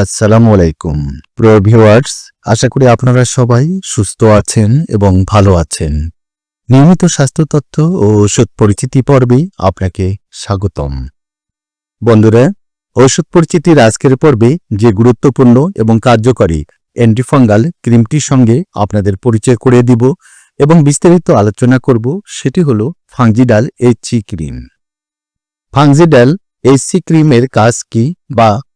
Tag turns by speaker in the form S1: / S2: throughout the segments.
S1: আসসালামু আলাইকুম। প্রিয় ভিউয়ার্স, আশা করি আপনারা সবাই সুস্থ আছেন এবং ভালো আছেন। নিয়মিত স্বাস্থ্য তথ্য ও ওষুধ পরিচিতি পর্বে আপনাকে স্বাগতম। বন্ধুরা, ওষুধ পরিচিতির আজকের পর্বে যে গুরুত্বপূর্ণ এবং কার্যকরী অ্যান্টিফাঙ্গাল ক্রিমটির সঙ্গে আপনাদের পরিচয় করে দিব এবং বিস্তারিত আলোচনা করব সেটি হল Fungidal HC cream. Fungidal HC ক্রিমের কাজ কি বা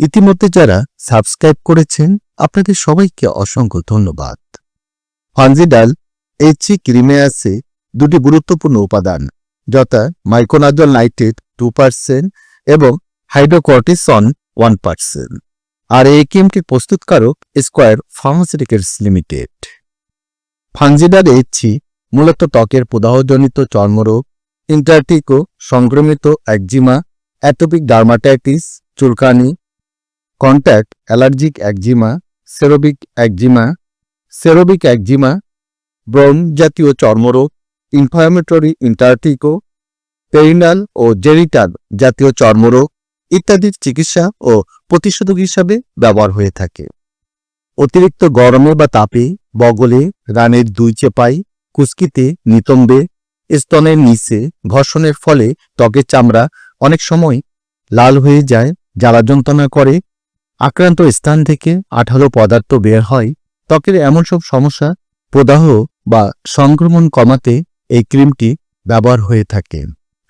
S1: ইতিমধ্যে যারা সাবস্ক্রাইব করেছেন, আপনাদের সবাইকে অসংখ্য ধন্যবাদ। ফানজিডাল এইচি ক্রিমে আছে দুটি গুরুত্বপূর্ণ উপাদান, যথা মাইকোনাজল নাইট্রেট টু পার্সেন্ট এবং হাইড্রোকর্টিসন ওয়ান পার্সেন্ট আর এই ক্রিমটির প্রস্তুতকারক Square pharmaceuticals limited Fungidal HC মূলত ত্বকের প্রদাহজনিত চর্মরোগ, ইন্টারটিকো সংক্রমিত একজিমা, অ্যাটোপিক ডার্মাটাইটিস, চুলকানি contact allergic eczema, seborrheic eczema seborrheic eczema ব্রন জাতীয় চর্মরোগ, ইনফ্লামেটরি ইন্টারটিকো, পেরিনাল ও জেরিটাল জাতীয় চর্মরোগ ইত্যাদির চিকিৎসা ও প্রতিষেধক হিসাবে ব্যবহার হয়ে থাকে। অতিরিক্ত গরমে বা তাপে বগলে, রানের দুই চেপাই কুস্কিতে নিতম্বে, স্তনের নিচে ঘর্ষণের ফলে ত্বকের চামড়া অনেক সময় লাল হয়ে যায়, জ্বালা যন্ত্রণা করে আক্রান্ত স্থান থেকে আঠালো পদার্থ বের হয়। ত্বকের এমন সব সমস্যা, প্রদাহ বা সংক্রমণ কমাতে এই ক্রিমটি ব্যবহার হয়ে থাকে।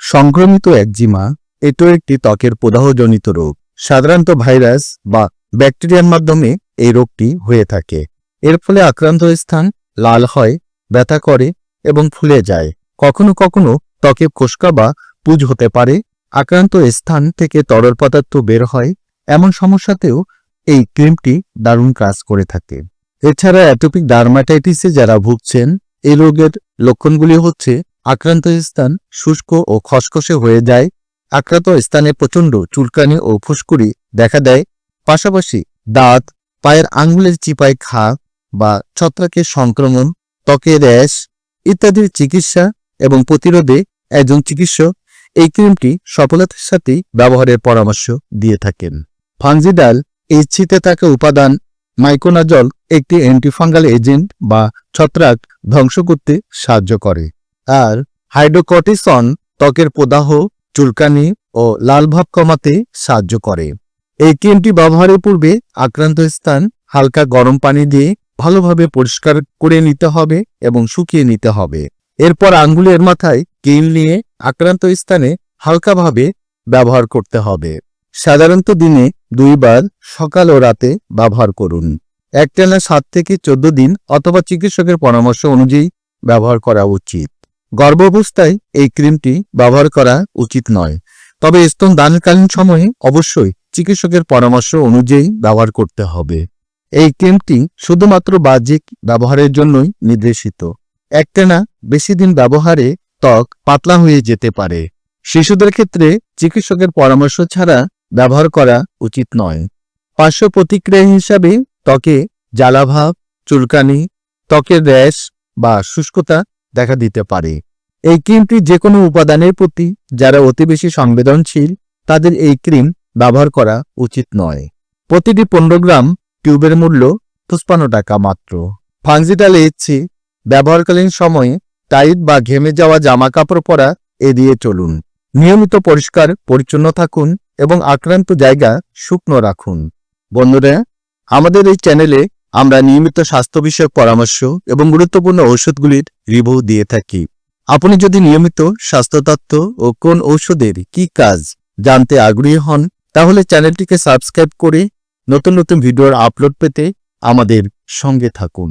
S1: সংক্রমিত একজিমা এটাও একটি ত্বকের প্রদাহজনিত রোগ। সাধারণত ভাইরাস বা ব্যাকটেরিয়ার মাধ্যমে এই রোগটি হয়ে থাকে। এর ফলে আক্রান্ত স্থান লাল হয়, ব্যথা করে এবং ফুলে যায়। কখনো কখনো ত্বকে কোষ্কা বা পুজ হতে পারে। আক্রান্ত স্থান থেকে তরল পদার্থ বের হয় এমন সমস্যাতেও এই ক্রিমটি দারুণ কাজ করে থাকে। এছাড়া অ্যাটোপিক ডার্মাটাইটিসে যারা ভুগছেন, এই রোগের লক্ষণগুলি হচ্ছে আক্রান্ত স্থান শুষ্ক ও খসখসে হয়ে যায়, আক্রান্ত স্থানে প্রচণ্ড চুলকানি ও ফুসকুড়ি দেখা দেয়, পাশাপাশি দাঁত, পায়ের আঙ্গুলের চিপায় ঘা বা ছত্রাকের সংক্রমণ ত্বকের র্যাশ ইত্যাদির চিকিৎসা এবং প্রতিরোধে একজন চিকিৎসক এই ক্রিমটি সফলতার সাথেই ব্যবহারের পরামর্শ দিয়ে থাকেন। ফাংজিডাল এই ছিতে থাকা উপাদান মাইকোনাজল, একটি অ্যান্টিফাঙ্গাল এজেন্ট বা ছত্রাক ধ্বংস করতে সাহায্য করে। আর হাইড্রোকটিসন ত্বকের প্রদাহ, চুলকানি ও লালভাব কমাতে সাহায্য করে। এই ক্রিমটি ব্যবহারের পূর্বে আক্রান্ত স্থান হালকা গরম পানি দিয়ে ভালোভাবে পরিষ্কার করে নিতে হবে এবং শুকিয়ে নিতে হবে। এরপর আঙ্গুলের মাথায় ক্রিম নিয়ে আক্রান্ত স্থানে হালকাভাবে ব্যবহার করতে হবে। সাধারণত দিনে দুইবার সকাল ও রাতে ব্যবহার করুন। একটানা সাত থেকে চোদ্দ দিন অথবা চিকিৎসকের পরামর্শ অনুযায়ী ব্যবহার করা উচিত। গর্ভাবস্থায় এই ক্রিমটি ব্যবহার করা উচিত নয়। তবে স্তন দানকালীন সময়ে অবশ্যই চিকিৎসকের পরামর্শ অনুযায়ী ব্যবহার করতে হবে। এই ক্রিমটি শুধুমাত্র বাহ্যিক ব্যবহারের জন্যই নির্দেশিত। একটানা বেশি দিন ব্যবহারে ত্বক পাতলা হয়ে যেতে পারে। শিশুদের ক্ষেত্রে চিকিৎসকের পরামর্শ ছাড়া ব্যবহার করা উচিত নয়। পার্শ্ব প্রতিক্রিয়া হিসাবে ত্বকে জ্বালাভাব, চুলকানি, ত্বকের র্যাশ বা শুষ্কতা দেখা দিতে পারে। এই ক্রিমটি যে কোনো উপাদানের প্রতি যারা অতি বেশি সংবেদনশীল, তাদের এই ক্রিম ব্যবহার করা উচিত নয়। প্রতিটি পনেরো গ্রাম টিউবের মূল্য পঁচপান্ন টাকা মাত্র। ফাংজিটাল এইচসি ব্যবহারকালীন সময়ে টাইট বা ঘেমে যাওয়া জামা কাপড় পরা এড়িয়ে চলুন। নিয়মিত পরিষ্কার, পরিচ্ছন্ন থাকুন এবং আক্রান্ত জায়গা শুকনো রাখুন। বন্ধুরা, আমাদের এই চ্যানেলে আমরা নিয়মিত স্বাস্থ্য বিষয়ক পরামর্শ এবং গুরুত্বপূর্ণ ঔষধগুলির রিভিউ দিয়ে থাকি। আপনি যদি নিয়মিত স্বাস্থ্য তথ্য ও কোন ঔষধের কি কাজ জানতে আগ্রহী হন, তাহলে চ্যানেলটিকে সাবস্ক্রাইব করে নতুন নতুন ভিডিওর আপলোড পেতে আমাদের সঙ্গে থাকুন।